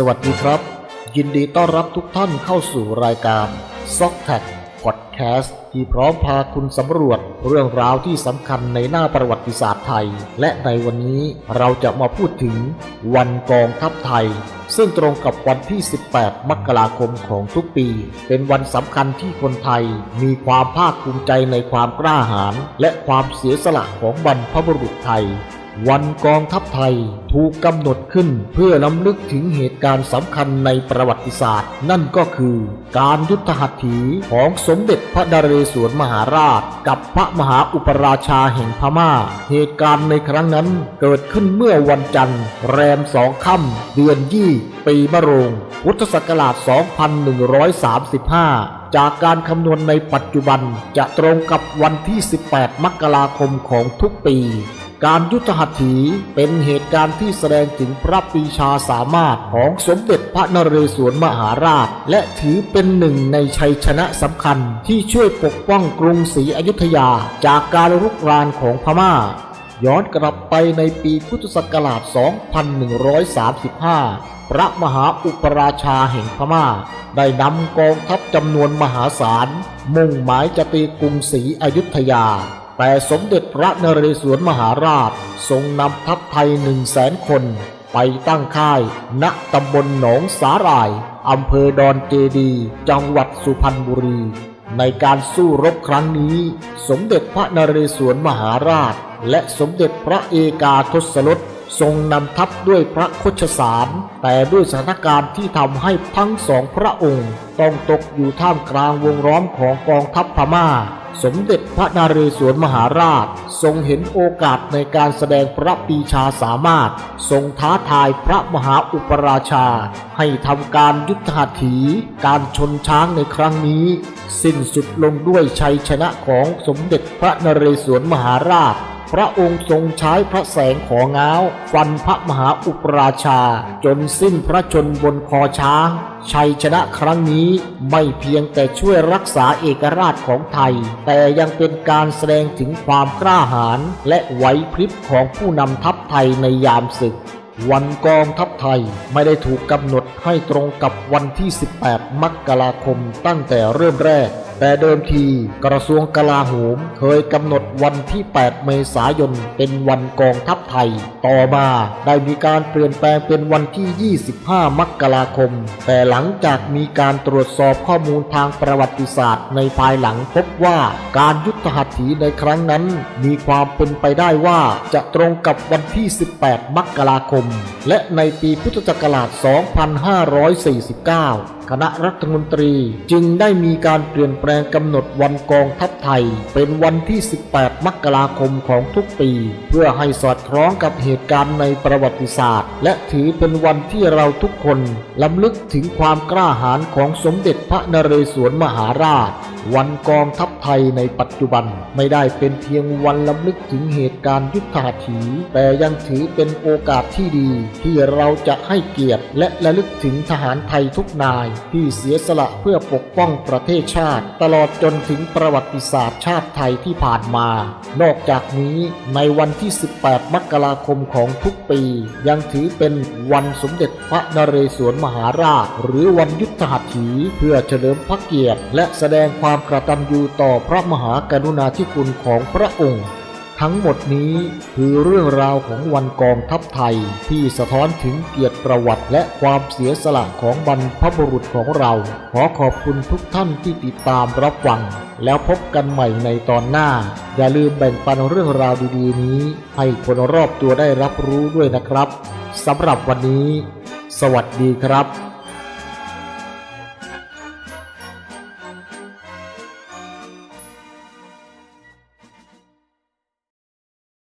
สวัสดีครับ ยินดีต้อนรับทุกท่านเข้าสู่รายการ s o c t a c Podcast ที่พร้อมพาคุณสำรวจเรื่องราวที่สำคัญในหน้าประวัติศาสตร์ไทย และในวันนี้เราจะมาพูดถึงวันกองทัพไทย ซึ่งตรงกับวันที่ 18 มกราคมของทุกปี เป็นวันสำคัญที่คนไทย มีความภาคภูมิใจในความกล้าหาญและความเสียสละของบรรพบุรุษไทย วันกองทัพไทยถูกกำหนดขึ้นเพื่อล้ำลึกถึงเหตุการณ์สำคัญในประวัติศาสตร์ นั่นก็คือการยุทธหัตถีของสมเด็จพระนเรศวรมหาราช กับพระมหาอุปราชาแห่งพม่า เหตุการณ์ในครั้งนั้นเกิดขึ้นเมื่อวันจันทร์ แรมสองค่ำเดือนยี่ปีมะโรง พุทธศักราช 2135จากการคำนวณในปัจจุบันจะตรงกับวันที่ 18 มกราคมของทุกปี การยุทธหัตถีเป็นเหตุการณ์ที่แสดงถึงพระปีชาสามารถของสมเด็จพระนเรศวรมหาราช และถือเป็นหนึ่งในชัยชนะสำคัญที่ช่วยปกป้องกรุงศรีอยุธยาจากการรุกรานของพม่า ย้อนกลับไปในปีพุทธศักราช 2135 พระมหาอุปราชาแห่งพม่า ได้นำกองทัพจำนวนมหาศาล มุ่งหมายจะตีกรุงศรีอยุธยา แต่สมเด็จพระนเรศวรมหาราช ทรงนำทัพไทยหนึ่งแสนคน ไปตั้งค่าย ณตำบลหนองสาหร่ายอำเภอดอนเจดี จังหวัดสุพรรณบุรี ในการสู้รบครั้งนี้ สมเด็จพระนเรศวรมหาราช และสมเด็จพระเอกาทศรสทรงนำทัพด้วยพระโคชสาร แต่ด้วยสถานการณ์ที่ทำให้ทั้งสองพระองค์ ต้องตกอยู่ท่ามกลางวงล้อมของกองทัพพม่า สมเด็จพระนเรศวรมหาราช ทรงเห็นโอกาสในการแสดงพระปีชาสามารถ ทรงท้าทายพระมหาอุปราชา ให้ทำการยุทธหัตถี การชนช้างในครั้งนี้ สิ้นสุดลงด้วยชัยชนะของสมเด็จพระนเรศวรมหาราช พระองค์ทรงใช้พระแสงของง้าวฟันพระมหาอุปราชา จนสิ้นพระชนบนคอช้าง ชัยชนะครั้งนี้ไม่เพียงแต่ช่วยรักษาเอกราชของไทย แต่ยังเป็นการแสดงถึงความกล้าหาญและไหวพริบของผู้นำทัพไทยในยามศึกวันกองทัพไทยไม่ได้ถูกกำหนดให้ตรงกับวันที่ 18 มกราคมตั้งแต่เริ่มแรกแต่เดิมทีกระทรวงกลาโหมเคยกำหนดวันที่ 8 เมษายน เป็นวันกองทัพไทย ต่อมาได้มีการเปลี่ยนแปลงเป็นวันที่ 25 มกราคม แต่หลังจากมีการตรวจสอบข้อมูลทางประวัติศาสตร์ในภายหลังพบว่าการยุทธหัตถีในครั้งนั้น มีความเป็นไปได้ว่าจะตรงกับวันที่ 18 มกราคม และในปีพุทธศักราช 2549 คณะรัฐมนตรีจึงได้มีการเปลี่ยนแปลงกำหนดวันกองทัพไทย เป็นวันที่ 18 มกราคมของทุกปี เพื่อให้สอดคล้องกับเหตุการณ์ในประวัติศาสตร์ และถือเป็นวันที่เราทุกคนล้ำลึกถึงความกล้าหาญของสมเด็จพระนเรศวรมหาราช วันกองทัพไทยในปัจจุบันไม่ได้เป็นเพียงวันล้ำลึกถึงเหตุการณ์ยุทธหัตถี แต่ยังถือเป็นโอกาสที่ดี ที่เราจะให้เกียรติและระลึกถึงทหารไทยทุกนายที่เสียสละเพื่อปกป้องประเทศชาติ ตลอดจนถึงประวัติศาสตร์ชาติไทยที่ผ่านมา นอกจากนี้ในวันที่ 18 มกราคมของทุกปี ยังถือเป็นวันสมเด็จพระนเรศวรมหาราช หรือวันยุทธหัตถี เพื่อเฉลิมพระเกียรติ และแสดงความกตัญญูต่อพระมหากรุณาธิคุณของพระองค์ ทั้งหมดนี้คือเรื่องราวของวันกองทัพไทยที่สะท้อนถึงเกียรติประวัติและความเสียสละของบรรพบุรุษของเรา ขอขอบคุณทุกท่านที่ติดตามรับฟัง แล้วพบกันใหม่ในตอนหน้า อย่าลืมแบ่งปันเรื่องราวดีๆ นี้ ให้คนรอบตัวได้รับรู้ด้วยนะครับสำหรับวันนี้ สวัสดีครับ